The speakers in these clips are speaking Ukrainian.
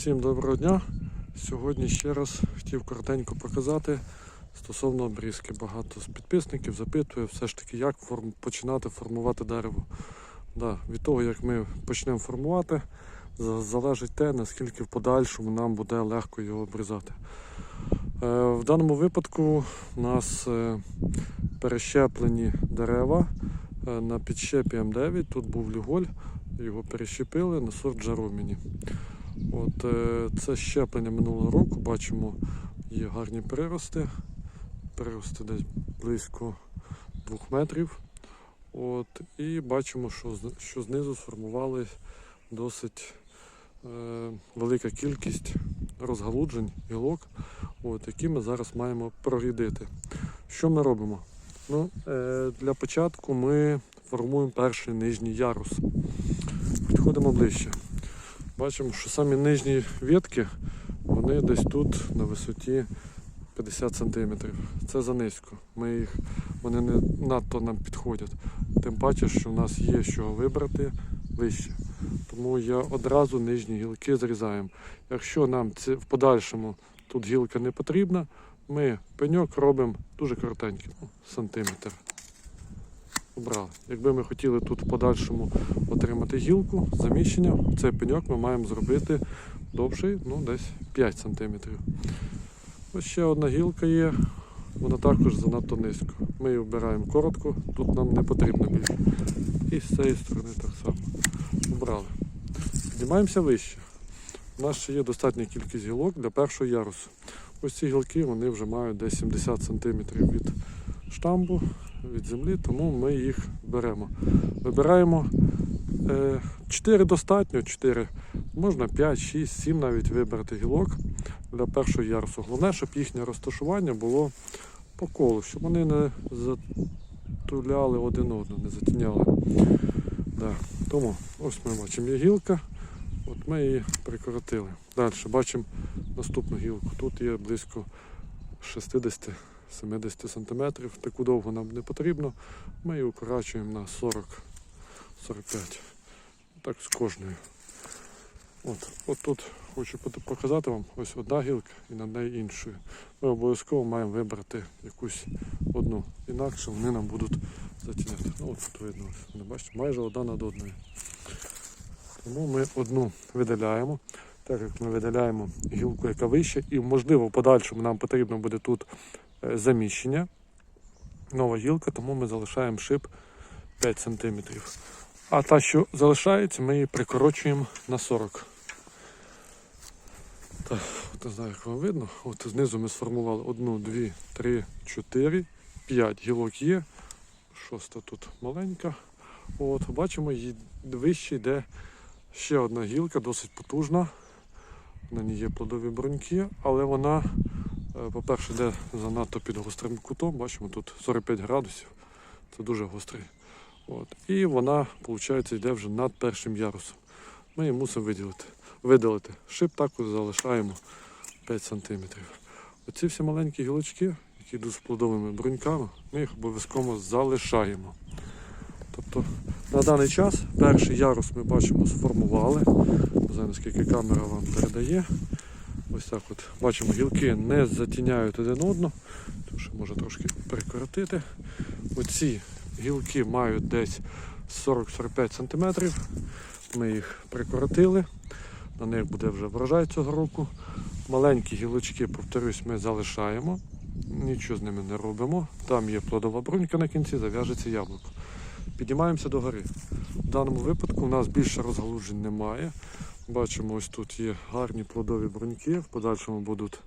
Всім доброго дня. Сьогодні ще раз хотів коротенько показати стосовно обрізки. Багато з підписників запитує все ж таки, як форм... починати формувати дерево. Да, від того, як ми почнемо формувати, залежить те, наскільки в подальшому нам буде легко його обрізати. Е, в даному випадку у нас е, перещеплені дерева е, на підщепі М9. Тут був люголь, його перещепили на сорт Джароміні. От е, це щеплення минулого року. Бачимо, є гарні прирости. Прирости десь близько 2 метрів. От, і бачимо, що, що знизу сформували досить е, велика кількість розгалуджень гілок, от, які ми зараз маємо прорідити. Що ми робимо? Ну, е, для початку ми формуємо перший нижній ярус. Підходимо ближче. Бачимо, що самі нижні ветки, вони десь тут на висоті 50 см. Це занизько. Ми їх, вони не надто нам підходять. Тим паче, що в нас є чого вибрати вище. Тому я одразу нижні гілки зрізаємо. Якщо нам це в подальшому тут гілка не потрібна, ми пеньок робимо дуже коротенький, ну, сантиметр. Обрали. Якби ми хотіли тут в подальшому отримати гілку, заміщення, цей пеньок ми маємо зробити довший, ну десь 5 см. Ось ще одна гілка є, вона також занадто низько. Ми її вбираємо коротко, тут нам не потрібно більше. І з цієї сторони так само. Обрали. Піднімаємося вище. У нас ще є достатня кількість гілок для першого ярусу. Ось ці гілки вони вже мають десь 70 см від штамбу, від землі, тому ми їх беремо. Вибираємо 4 достатньо, 4, можна 5, 6, 7 навіть вибрати гілок для першого ярусу. Головне, щоб їхнє розташування було по колу, щоб вони не затуляли один одного, не затіняли. Да. Тому ось ми бачимо є гілка, от ми її прикоротили. Далі бачимо наступну гілку. Тут є близько 60 70 см. Таку довго нам не потрібно. Ми її укорачуємо на 40-45. Так з кожною. От, от тут хочу показати вам ось одна гілка і на неї іншою. Ми обов'язково маємо вибрати якусь одну, інакше вони нам будуть затіняти. Ну, от тут видно, вони бачите, майже одна над одною. Тому ми одну видаляємо. Так як ми видаляємо гілку, яка вища, і можливо в подальшому нам потрібно буде тут заміщення. Нова гілка, тому ми залишаємо шип 5 см. А та, що залишається, ми її прикорочуємо на 40. Так, не знаю, як вам видно. От знизу ми сформували 1, 2, 3, 4, 5 гілок є. Шоста тут маленька. От, бачимо, її вище йде ще одна гілка, досить потужна. На ній є плодові бруньки, але вона, по-перше, йде занадто під гострим кутом. Бачимо, тут 45 градусів. Це дуже гострий. От. І вона, виходить, йде вже над першим ярусом. Ми її мусимо виділити. видалити. Шип також залишаємо 5 см. Оці всі маленькі гілочки, які йдуть з плодовими бруньками, ми їх обов'язково залишаємо. Тобто на даний час перший ярус ми бачимо сформували. Не знаю, камера вам передає. Ось так от бачимо, гілки не затіняють один одного, тому що може трошки прикоротити. Оці гілки мають десь 40-45 см. Ми їх прикоротили. На них буде вже врожай цього року. Маленькі гілочки, повторюсь, ми залишаємо. Нічого з ними не робимо. Там є плодова брунька на кінці, зав'яжеться яблуко. Піднімаємося до гори. В даному випадку у нас більше розгалуджень немає. Бачимо, ось тут є гарні плодові бруньки, в подальшому будуть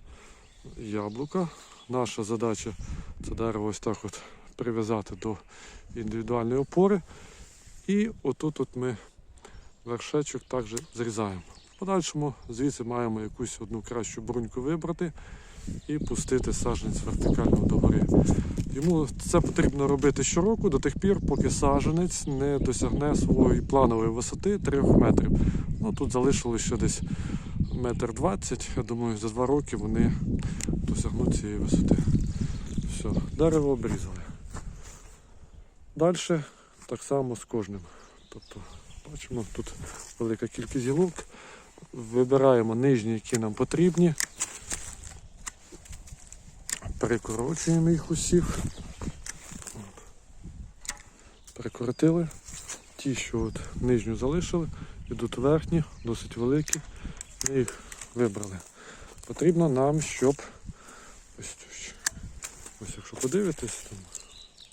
яблука. Наша задача це дерево ось так от прив'язати до індивідуальної опори. І отут от ми вершечок також зрізаємо. В подальшому звідси маємо якусь одну кращу бруньку вибрати і пустити саджанець вертикально догори. Йому це потрібно робити щороку до тих пір, поки саджанець не досягне своєї планової висоти 3 метрів. Ну тут залишилось ще десь метр двадцять. Я думаю, за два роки вони досягнуть цієї висоти. Все, дерево обрізали. Далі так само з кожним. Тобто, бачимо, тут велика кількість гілок. Вибираємо нижні, які нам потрібні. Перекорочуємо їх усіх. Перекоротили. Ті, що от нижню залишили, йдуть верхні, досить великі. Ми їх вибрали. Потрібно нам, щоб ось, ось, якщо подивитись, там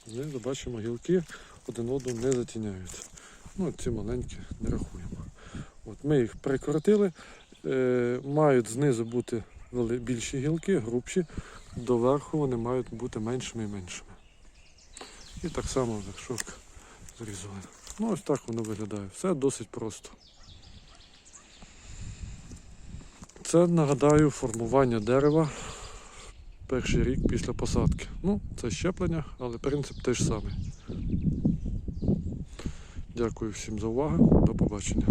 знизу бачимо гілки один одному не затіняються. Ну, ці маленькі не рахуємо. От ми їх прикоротили. Е, мають знизу бути більші гілки, грубші, доверху вони мають бути меншими і меншими. І так само вершок зрізали. Ну ось так воно виглядає. Все досить просто. Це нагадаю формування дерева перший рік після посадки. Ну, це щеплення, але принцип теж самий. Дякую всім за увагу. До побачення.